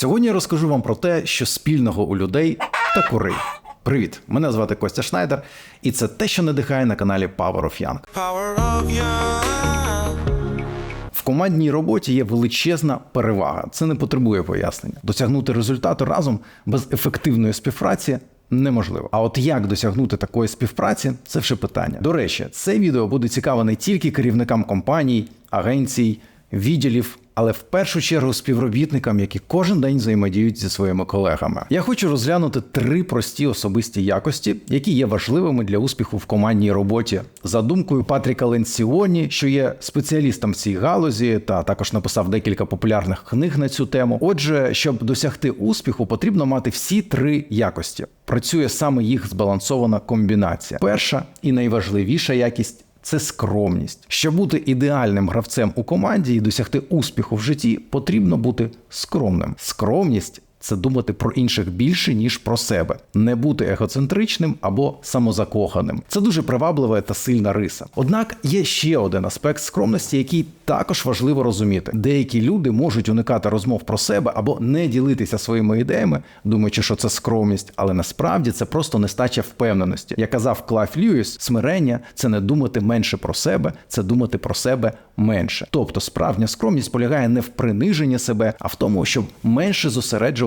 Сьогодні я розкажу вам про те, що спільного у людей та кури. Привіт! Мене звати Костя Шнайдер, і це те, що надихає на каналі Power of Young. Power of young. В командній роботі є величезна перевага. Це не потребує пояснення. Досягнути результату разом без ефективної співпраці неможливо. А от як досягнути такої співпраці, це вже питання. До речі, це відео буде цікаве не тільки керівникам компаній, агенцій, відділів. Але в першу чергу співробітникам, які кожен день взаємодіють зі своїми колегами. Я хочу розглянути три прості особисті якості, які є важливими для успіху в командній роботі. За думкою Патріка Ленсіоні, що є спеціалістом в цій галузі, та також написав декілька популярних книг на цю тему. Отже, щоб досягти успіху, потрібно мати всі три якості. Працює саме їх збалансована комбінація. Перша і найважливіша якість це скромність. Щоб бути ідеальним гравцем у команді і досягти успіху в житті, потрібно бути скромним. Скромність. Це думати про інших більше ніж про себе, не бути егоцентричним або самозакоханим. Це дуже приваблива та сильна риса. Однак є ще один аспект скромності, який також важливо розуміти. Деякі люди можуть уникати розмов про себе або не ділитися своїми ідеями, думаючи, що це скромність, але насправді це просто нестача впевненості. Як казав Клайв Льюіс, смирення це не думати менше про себе, це думати про себе менше. Тобто справжня скромність полягає не в приниженні себе, а в тому, щоб менше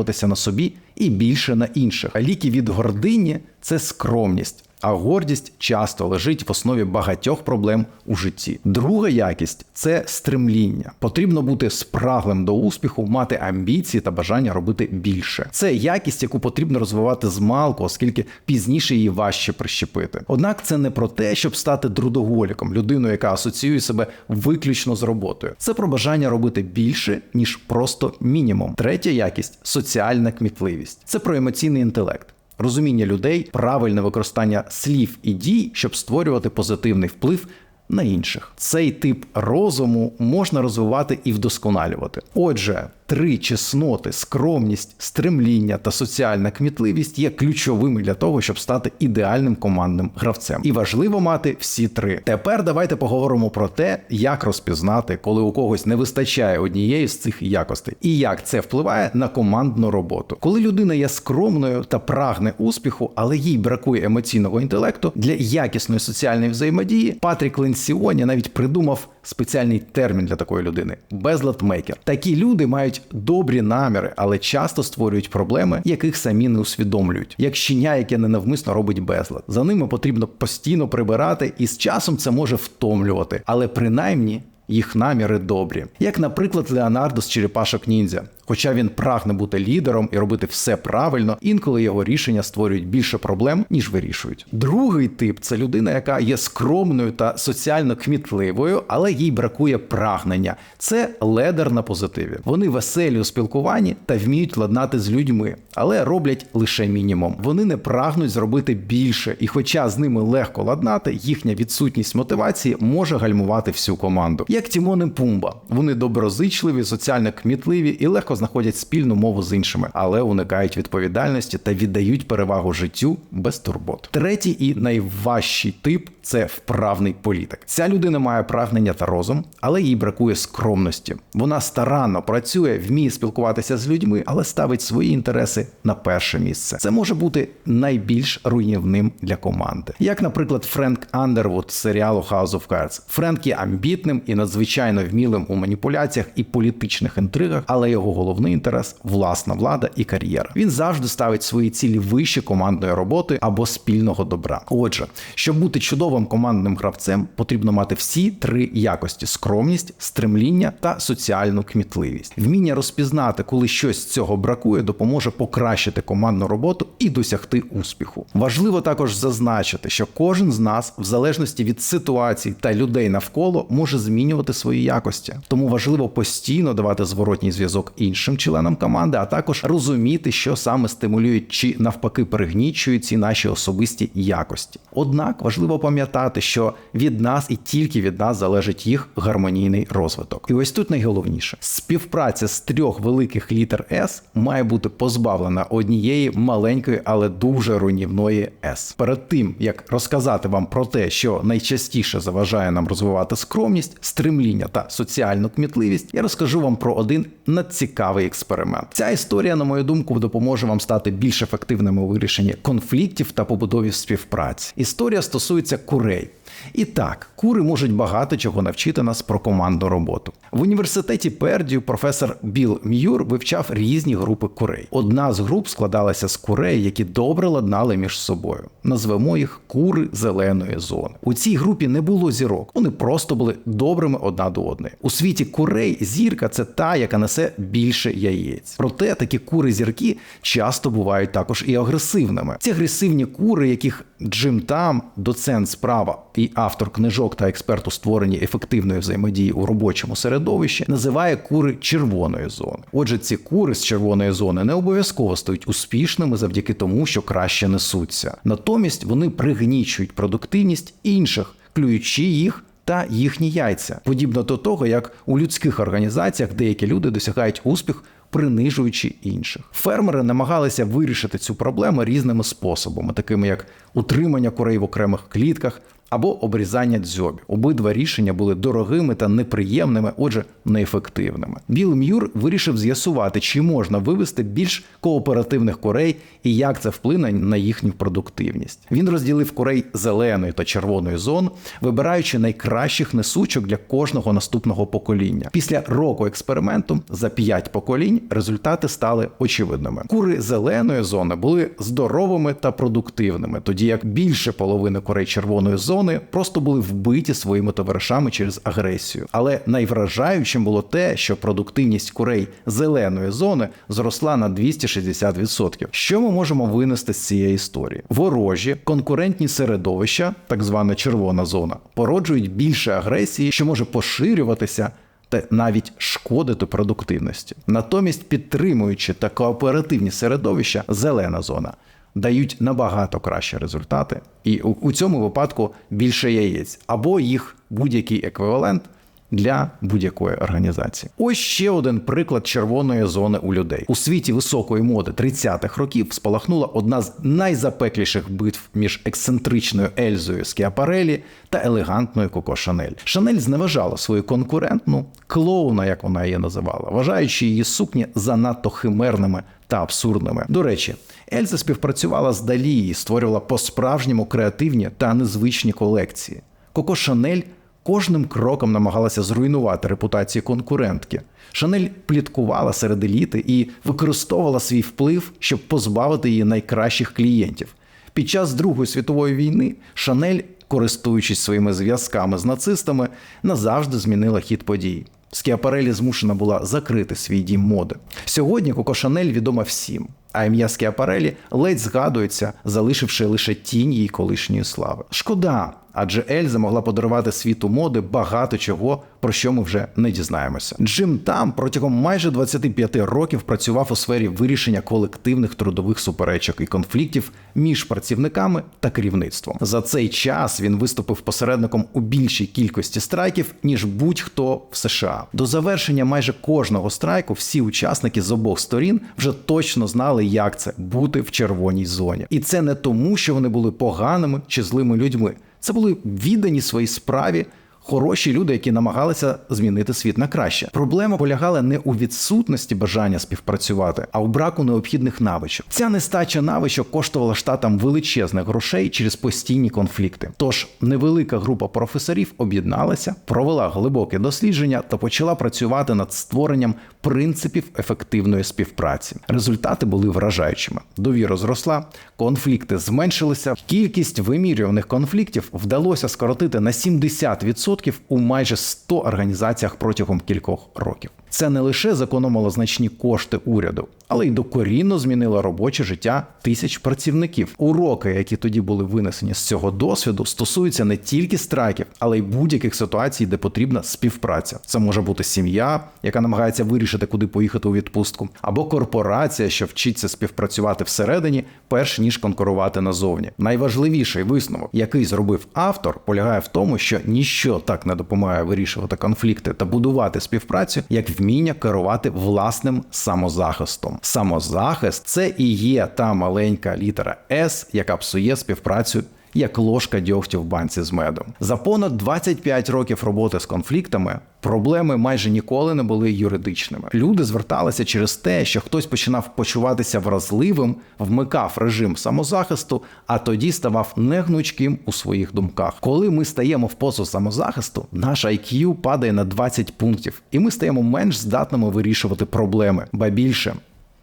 зосереджуватися на собі і більше на інших. А ліки від гордині це скромність. А гордість часто лежить в основі багатьох проблем у житті. Друга якість це стремління. Потрібно бути спраглим до успіху, мати амбіції та бажання робити більше. Це якість, яку потрібно розвивати з малку, оскільки пізніше її важче прищепити. Однак це не про те, щоб стати трудоголіком, людиною, яка асоціює себе виключно з роботою. Це про бажання робити більше ніж просто мінімум. Третя якість соціальна кмітливість. Це про емоційний інтелект розуміння людей, правильне використання слів і дій, щоб створювати позитивний вплив на інших. Цей тип розуму можна розвивати і вдосконалювати. Отже, три чесноти, скромність, стремління та соціальна кмітливість є ключовими для того, щоб стати ідеальним командним гравцем. І важливо мати всі три. Тепер давайте поговоримо про те, як розпізнати, коли у когось не вистачає однієї з цих якостей, і як це впливає на командну роботу. Коли людина є скромною та прагне успіху, але їй бракує емоційного інтелекту для якісної соціальної взаємодії, Патрік Ленсіоні навіть придумав спеціальний термін для такої людини безладмейкер. Такі люди мають добрі наміри, але часто створюють проблеми, яких самі не усвідомлюють. Як щеня, яке ненавмисно робить безлад. За ними потрібно постійно прибирати, і з часом це може втомлювати, але принаймні. Їх наміри добрі, як, наприклад, Леонардо з Черепашок Ніндзя. Хоча він прагне бути лідером і робити все правильно, інколи його рішення створюють більше проблем, ніж вирішують. Другий тип це людина, яка є скромною та соціально кмітливою, але їй бракує прагнення. Це ледер на позитиві. Вони веселі у спілкуванні та вміють ладнати з людьми, але роблять лише мінімум. Вони не прагнуть зробити більше, і, хоча з ними легко ладнати, їхня відсутність мотивації може гальмувати всю команду. Як Тімон і Пумба, вони доброзичливі, соціально кмітливі і легко знаходять спільну мову з іншими, але уникають відповідальності та віддають перевагу життю без турбот. Третій і найважчий тип це вправний політик. Ця людина має прагнення та розум, але їй бракує скромності. Вона старанно працює, вміє спілкуватися з людьми, але ставить свої інтереси на перше місце. Це може бути найбільш руйнівним для команди. Як, наприклад, Френк Андервуд з серіалу House of Cards. Френк є амбітним і надзвичайно вмілим у маніпуляціях і політичних інтригах, але його головний інтерес власна влада і кар'єра. Він завжди ставить свої цілі вище командної роботи або спільного добра. Отже, щоб бути чудовим командним гравцем, потрібно мати всі три якості: скромність, стремління та соціальну кмітливість. Вміння розпізнати, коли щось з цього бракує, допоможе покращити командну роботу і досягти успіху. Важливо також зазначити, що кожен з нас, в залежності від ситуацій та людей навколо, може змінювати свої якості. Тому важливо постійно давати зворотній зв'язок іншим членам команди, а також розуміти, що саме стимулюють чи навпаки пригнічують ці наші особисті якості. Однак важливо пам'ятати, що від нас і тільки від нас залежить їх гармонійний розвиток. І ось тут найголовніше: співпраця з трьох великих літер С має бути позбавлена однієї маленької, але дуже руйнівної С. Перед тим як розказати вам про те, що найчастіше заважає нам розвивати скромність, стремління та соціальну кмітливість, я розкажу вам про один надцікавий цікавий експеримент. Ця історія, на мою думку, допоможе вам стати більш ефективними у вирішенні конфліктів та побудові співпраці. Історія стосується курей. І так, кури можуть багато чого навчити нас про командну роботу. В університеті Пердію професор Біл М'юр вивчав різні групи курей. Одна з груп складалася з курей, які добре ладнали між собою. Назвемо їх кури зеленої зони. У цій групі не було зірок, вони просто були добрими одна до одної. У світі курей зірка це та, яка несе більше яєць. Проте такі кури-зірки часто бувають також і агресивними. Ці агресивні кури, яких Джим Там, доцент справа і автор книжок та експерт у створенні ефективної взаємодії у робочому середовищі, називає кури червоної зони. Отже, ці кури з червоної зони не обов'язково стають успішними завдяки тому, що краще несуться. Натомість вони пригнічують продуктивність інших, клюючи їх. Та їхні яйця, подібно до того, як у людських організаціях деякі люди досягають успіх, принижуючи інших. Фермери намагалися вирішити цю проблему різними способами, такими як утримання курей в окремих клітках або обрізання дзьобів. Обидва рішення були дорогими та неприємними, отже, неефективними. Біл М'юр вирішив з'ясувати, чи можна вивести більш кооперативних курей і як це вплине на їхню продуктивність. Він розділив курей зеленої та червоної зон, вибираючи найкращих несучок для кожного наступного покоління. Після року експерименту за 5 поколінь результати стали очевидними. Кури зеленої зони були здоровими та продуктивними, тоді як більше половини курей червоної зони просто були вбиті своїми товаришами через агресію. Але найвражаючим було те, що продуктивність курей зеленої зони зросла на 260%. Що ми можемо винести з цієї історії? Ворожі конкурентні середовища, так звана червона зона, породжують більше агресії, що може поширюватися. Та навіть шкодити продуктивності, натомість підтримуючи та кооперативні середовища, зелена зона дають набагато кращі результати, і у, у цьому випадку більше яєць або їх будь-який еквівалент для будь-якої організації. Ось ще один приклад червоної зони у людей у світі високої моди 30-х років спалахнула одна з найзапекліших битв між ексцентричною Ельзою Скіапарелі та елегантною Коко Шанель. Шанель зневажала свою конкурентну клоуна, як вона її називала, вважаючи її сукні занадто химерними та абсурдними. До речі, Ельза співпрацювала з Далі і створювала по-справжньому креативні та незвичні колекції. Коко Шанель кожним кроком намагалася зруйнувати репутацію конкурентки. Шанель пліткувала серед еліти і використовувала свій вплив, щоб позбавити її найкращих клієнтів. Під час Другої світової війни Шанель, користуючись своїми зв'язками з нацистами, назавжди змінила хід подій. Скіапарелі змушена була закрити свій дім моди. Сьогодні Коко Шанель відома всім, а ім'я Скіапарелі ледь згадується, залишивши лише тінь її колишньої слави. Шкода, адже Ельза могла подарувати світу моди багато чого, про що ми вже не дізнаємося. Джим там протягом майже 25 років працював у сфері вирішення колективних трудових суперечок і конфліктів між працівниками та керівництвом. За цей час він виступив посередником у більшій кількості страйків ніж будь-хто в США. До завершення майже кожного страйку всі учасники з обох сторін вже точно знали, як це бути в червоній зоні, і це не тому, що вони були поганими чи злими людьми. Це були віддані своїй справі. Хороші люди, які намагалися змінити світ на краще. Проблема полягала не у відсутності бажання співпрацювати, а у браку необхідних навичок. Ця нестача навичок коштувала штатам величезних грошей через постійні конфлікти. Тож невелика група професорів об'єдналася, провела глибоке дослідження та почала працювати над створенням принципів ефективної співпраці. Результати були вражаючими. Довіра зросла, конфлікти зменшилися. Кількість вимірюваних конфліктів вдалося скоротити на 70% у майже 100 організаціях протягом кількох років. Це не лише зекономило значні кошти уряду, але й докорінно змінило робоче життя тисяч працівників. Уроки, які тоді були винесені з цього досвіду, стосуються не тільки страйків, але й будь-яких ситуацій, де потрібна співпраця. Це може бути сім'я, яка намагається вирішити, куди поїхати у відпустку, або корпорація, що вчиться співпрацювати всередині, перш ніж конкурувати назовні. Найважливіший висновок, який зробив автор, полягає в тому, що ніщо так не допомагає вирішувати конфлікти та будувати співпрацю, як вміння керувати власним самозахистом. Самозахист це і є та маленька літера С, яка псує співпрацю як ложка дьогтю в банці з медом. За понад 25 років роботи з конфліктами проблеми майже ніколи не були юридичними. Люди зверталися через те, що хтось починав почуватися вразливим, вмикав режим самозахисту, а тоді ставав негнучким у своїх думках. Коли ми стаємо в позу самозахисту, наш IQ падає на 20 пунктів, і ми стаємо менш здатними вирішувати проблеми, ба більше.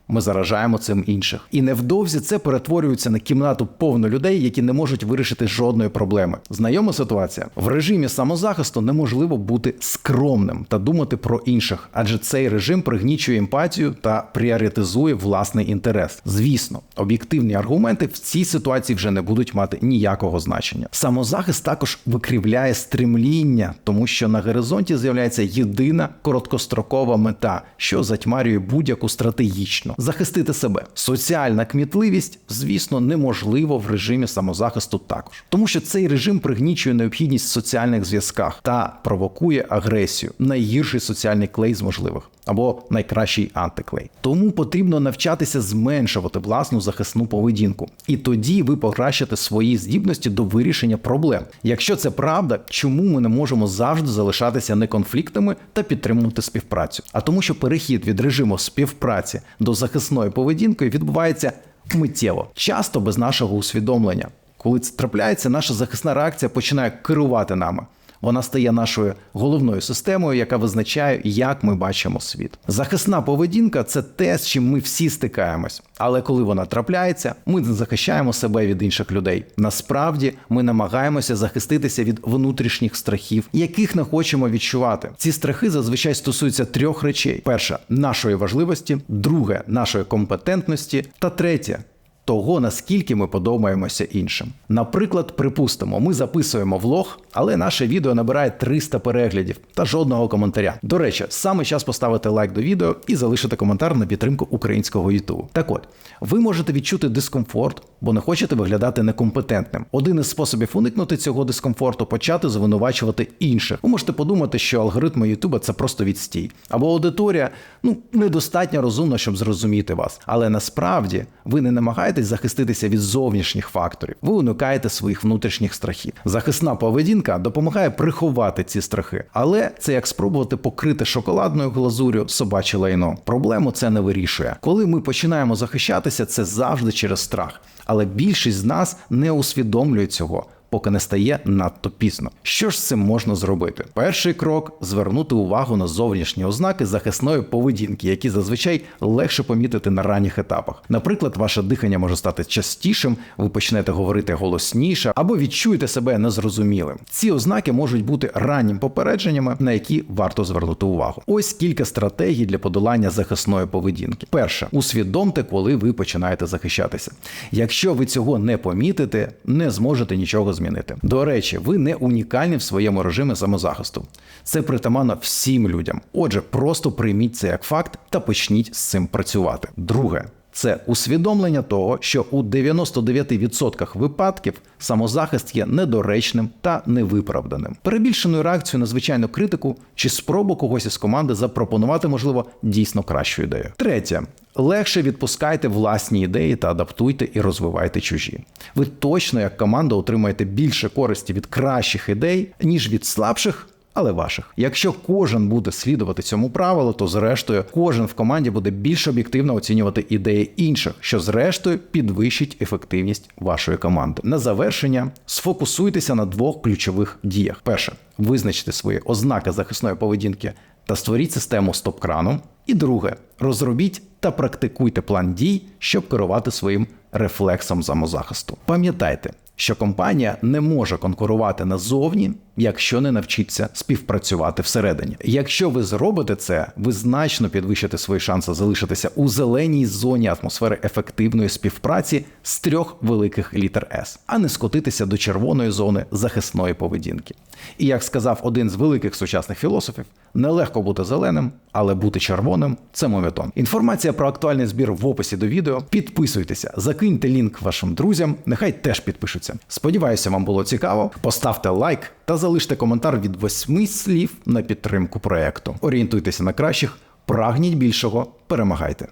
Ми заражаємо цим інших. І невдовзі це перетворюється на кімнату повну людей, які не можуть вирішити жодної проблеми. Знайома ситуація в режимі самозахисту неможливо бути скромним та думати про інших, адже цей режим пригнічує емпатію та пріоритизує власний інтерес. Звісно, об'єктивні аргументи в цій ситуації вже не будуть мати ніякого значення. Самозахист також викривляє стремління, тому що на горизонті з'являється єдина короткострокова мета, що затьмарює будь-яку стратегічну захистити себе. Соціальна кмітливість, звісно, неможливо в режимі самозахисту також, тому що цей режим пригнічує необхідність в соціальних зв'язках та провокує агресію, найгірший соціальний клей з можливих або найкращий антиклей. Тому потрібно навчатися зменшувати власну захисну поведінку, і тоді ви покращите свої здібності до вирішення проблем. Якщо це правда, чому ми не можемо завжди залишатися неконфліктними та підтримувати співпрацю? А тому, що перехід від режиму співпраці до захисної поведінкою відбувається миттєво, часто без нашого усвідомлення. Коли це трапляється, наша захисна реакція починає керувати нами. Вона стає нашою головною системою, яка визначає, як ми бачимо світ. Захисна поведінка це те, з чим ми всі стикаємось. Але коли вона трапляється, ми не захищаємо себе від інших людей. Насправді ми намагаємося захиститися від внутрішніх страхів, яких не хочемо відчувати. Ці страхи зазвичай стосуються трьох речей: перша нашої важливості, друге нашої компетентності, та третє того, наскільки ми подобаємося іншим. Наприклад, припустимо, ми записуємо влог, але наше відео набирає 300 переглядів та жодного коментаря. До речі, саме час поставити лайк до відео і залишити коментар на підтримку українського Ютубу. Так от, ви можете відчути дискомфорт, бо не хочете виглядати некомпетентним. Один із способів уникнути цього дискомфорту почати звинувачувати інших. Ви можете подумати, що алгоритми Ютуба це просто відстій, або аудиторія ну недостатньо розумна, щоб зрозуміти вас. Але насправді ви не намагаєтесь захиститися від зовнішніх факторів. Ви уникаєте своїх внутрішніх страхів. Захисна поведінка допомагає приховати ці страхи, але це як спробувати покрити шоколадною глазур'ю собаче лайно. Проблему це не вирішує. Коли ми починаємо захищатися, це завжди через страх. Але більшість з нас не усвідомлює цього. Поки не стає надто пізно. Що ж з цим можна зробити? Перший крок звернути увагу на зовнішні ознаки захисної поведінки, які зазвичай легше помітити на ранніх етапах. Наприклад, ваше дихання може стати частішим, ви почнете говорити голосніше або відчуєте себе незрозумілим. Ці ознаки можуть бути раннім попередженнями, на які варто звернути увагу. Ось кілька стратегій для подолання захисної поведінки. Перше, усвідомте, коли ви починаєте захищатися. Якщо ви цього не помітите, не зможете нічого змінити. До речі, ви не унікальні в своєму режимі самозахисту. Це притаманно всім людям. Отже, просто прийміть це як факт та почніть з цим працювати. Друге. Це усвідомлення того, що у 99% випадків самозахист є недоречним та невиправданим. Перебільшеною реакцією на звичайну критику чи спробу когось із команди запропонувати, можливо, дійсно кращу ідею. Третє. Легше відпускайте власні ідеї та адаптуйте і розвивайте чужі. Ви точно, як команда, отримаєте більше користі від кращих ідей, ніж від слабших. Але ваших, якщо кожен буде слідувати цьому правилу, то зрештою кожен в команді буде більш об'єктивно оцінювати ідеї інших, що зрештою підвищить ефективність вашої команди. На завершення сфокусуйтеся на двох ключових діях: перше визначте свої ознаки захисної поведінки та створіть систему стоп-крану. І друге, розробіть та практикуйте план дій, щоб керувати своїм рефлексом самозахисту. Пам'ятайте, що компанія не може конкурувати назовні, якщо не навчиться співпрацювати всередині. Якщо ви зробите це, ви значно підвищите свої шанси залишитися у зеленій зоні атмосфери ефективної співпраці з трьох великих літер С, а не скотитися до червоної зони захисної поведінки. І як сказав один з великих сучасних філософів, нелегко бути зеленим, але бути червоним це мовітон. Інформація про актуальний збір в описі до відео. Підписуйтеся, закиньте лінк вашим друзям, нехай теж підпишуться. Сподіваюся, вам було цікаво. Поставте лайк та залиште коментар від восьми слів на підтримку проекту. Орієнтуйтеся на кращих, прагніть більшого, перемагайте.